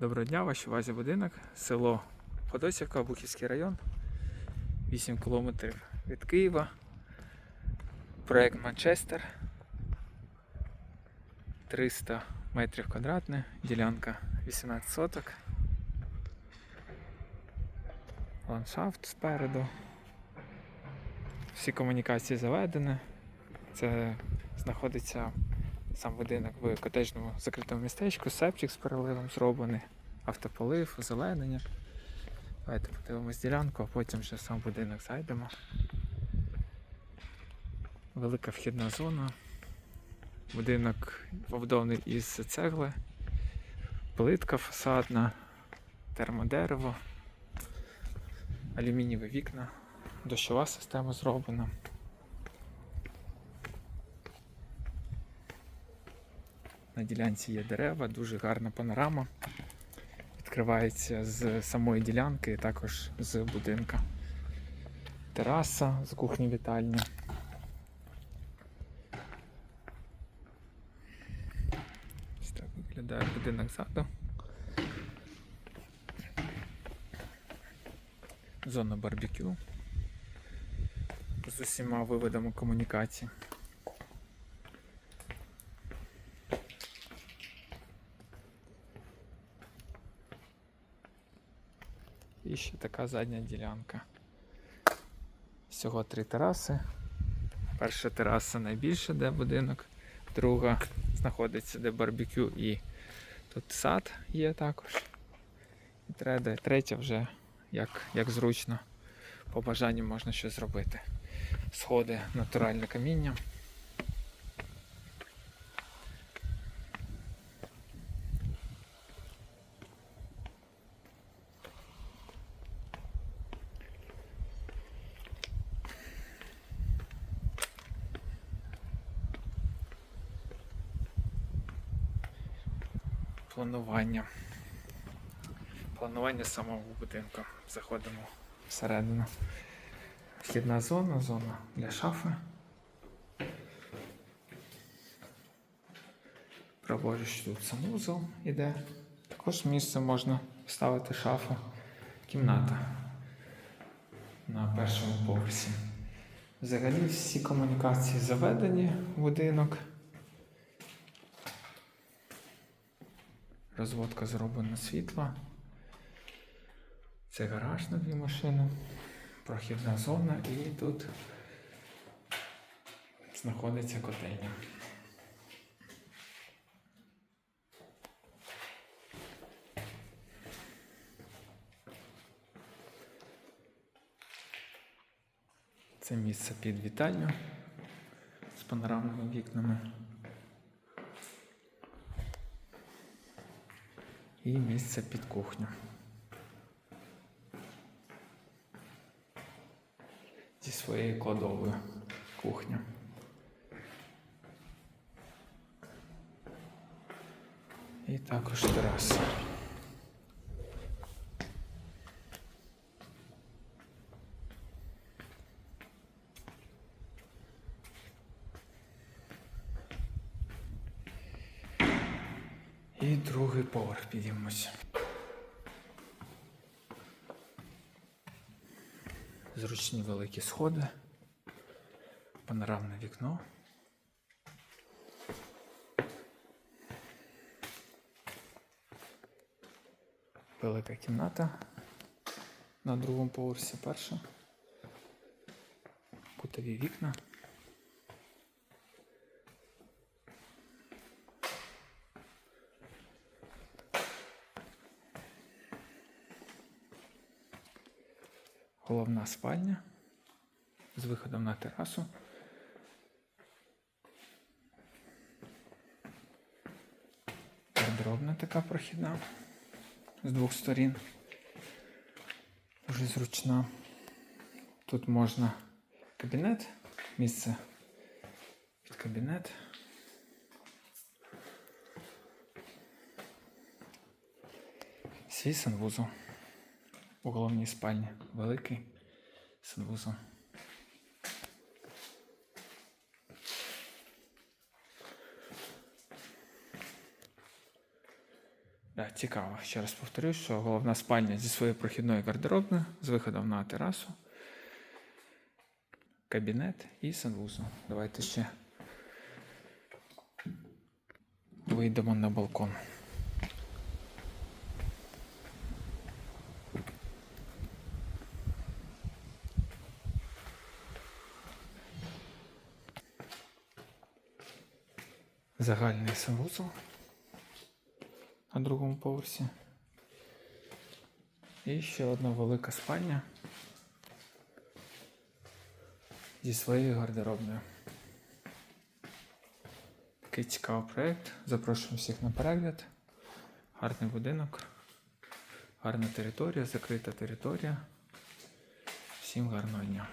Доброго дня, вашій увазі будинок, село Ходосівка, Бухівський район, 8 кілометрів від Києва. Проект Манчестер. 300 метрів квадратних, ділянка 18 соток. Ландшафт спереду. Всі комунікації заведені. Це знаходиться сам будинок в котежному закритому містечку, септик з переливом зроблений, автополив, озеленення. Давайте подивимось ділянку, а потім вже сам будинок зайдемо. Велика вхідна зона. Будинок побудований із цегли, плитка фасадна, термодерево, алюмінієві вікна, дощова система зроблена. На ділянці є дерева, дуже гарна панорама. Відкривається з самої ділянки і також з будинка. Тераса з кухні вітальні. Ось так виглядає будинок ззаду. Зона барбекю з усіма виводами комунікації. І ще така задня ділянка. Всього три тераси. Перша тераса найбільша, де будинок, друга знаходиться де барбекю і тут сад є також. І третя, вже як, як зручно. По бажанню можна щось зробити. Сходи натуральне каміння. Планування. Планування самого будинку. Заходимо всередину. Вхідна зона, зона для шафи. Праворуч тут санузел іде. Також місце можна ставити шафу. Кімната на першому поверсі. Взагалі всі комунікації заведені в будинок. Розводка зроблена світла. Це гараж на дві машини, прохідна зона і тут знаходиться котельня. Це місце під вітальню з панорамними вікнами. І місце під кухню. Зі своєю кладовою кухня. І також тераса. І другий поверх підіймемося. Зручні великі сходи, панорамне вікно. Велика кімната на другому поверсі перша. Кутові вікна. Головна спальня з виходом на терасу. Гардеробна така прохідна з двох сторін. Дуже зручна. Тут можна кабінет, місце під кабінет. Свій санвузол у головній спальні. Великий санвузол. Е, цікаво, ще раз повторю, що головна спальня зі своєю прохідною гардеробною з виходом на терасу, кабінет і санвузол. Давайте ще вийдемо на балкон. Загальний санвузол на другому поверсі. І ще одна велика спальня зі своєю гардеробною. Такий цікавий проєкт. Запрошуємо всіх на перегляд. Гарний будинок, гарна територія, закрита територія. Всім гарного дня.